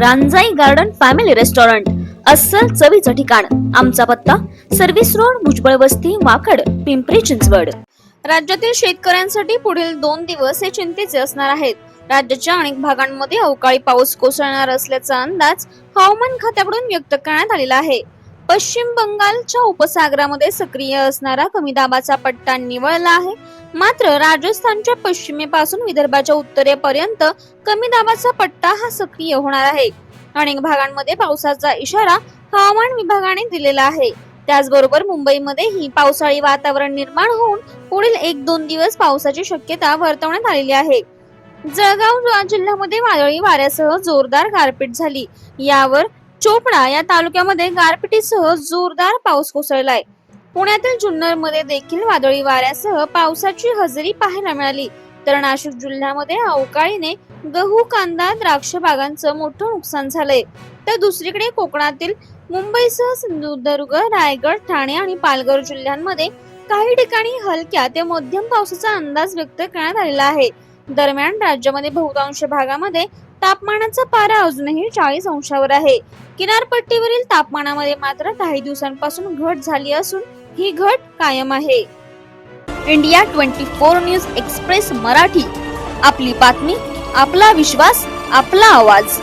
रांजाई garden family restaurant अस्सल चवीचं ठिकाण. आमचा पत्ता सर्व्हिस रोड भुजबळ वस्ती वाकड पिंपरी चिंचवड. राज्यातील शेतकऱ्यांसाठी पुढील दोन दिवस हे चिंतेचे असणार आहेत. राज्याच्या अनेक भागांमध्ये अवकाळी पाऊस कोसळणार असल्याचा अंदाज हवामान खात्याकडून व्यक्त करण्यात आलेला आहे. पश्चिम बंगालच्या उपसागरामध्ये सक्रिय असणारा कमी दाबाचा पट्टा निवळला आहे. मात्र राजस्थानच्या पश्चिमेपासून विदर्भाच्या उत्तरेपर्यंत कमी दाबाचा पट्टा हा सक्रिय होणार आहे. अनेक भागांमध्ये पावसाचा इशारा हवामान विभागाने दिलेला आहे. त्याचबरोबर मुंबईमध्येही पावसाळी वातावरण निर्माण होऊन पुढील एक दोन दिवस पावसाची शक्यता वर्तवण्यात आलेली आहे. जळगाव जिल्ह्यामध्ये वादळी वाऱ्यासह जोरदार गारपीट झाली. यावर चोपडा या तालुक्यामध्ये गारपिटीसह जोरदार पाऊस कोसळलाय. पुण्यातील जुन्नरमध्ये देखील वादळी वाऱ्यासह पावसाची हजेरी पाहायला मिळाली. तर नाशिक जिल्ह्यामध्ये अवकाळीने गहू कांदा द्राक्ष बागांचं मोठं नुकसान झालंय. तर दुसरीकडे कोकणातील मुंबईसह सिंधुदुर्ग रायगड ठाणे आणि पालघर जिल्ह्यांमध्ये काही ठिकाणी हलक्या ते मध्यम पावसाचा अंदाज व्यक्त करण्यात आलेला आहे. दरम्यान राज्यामध्ये बहुतांश भागामध्ये तापमानाचा पारा अजूनही चाळीस अंशावर आहे. किनारपट्टीवरील तापमानामध्ये मात्र काही दिवसांपासून घट झाली असून ही घट कायम आहे. India twenty four news express Marathi. आपली बातमी आपला विश्वास आपला आवाज.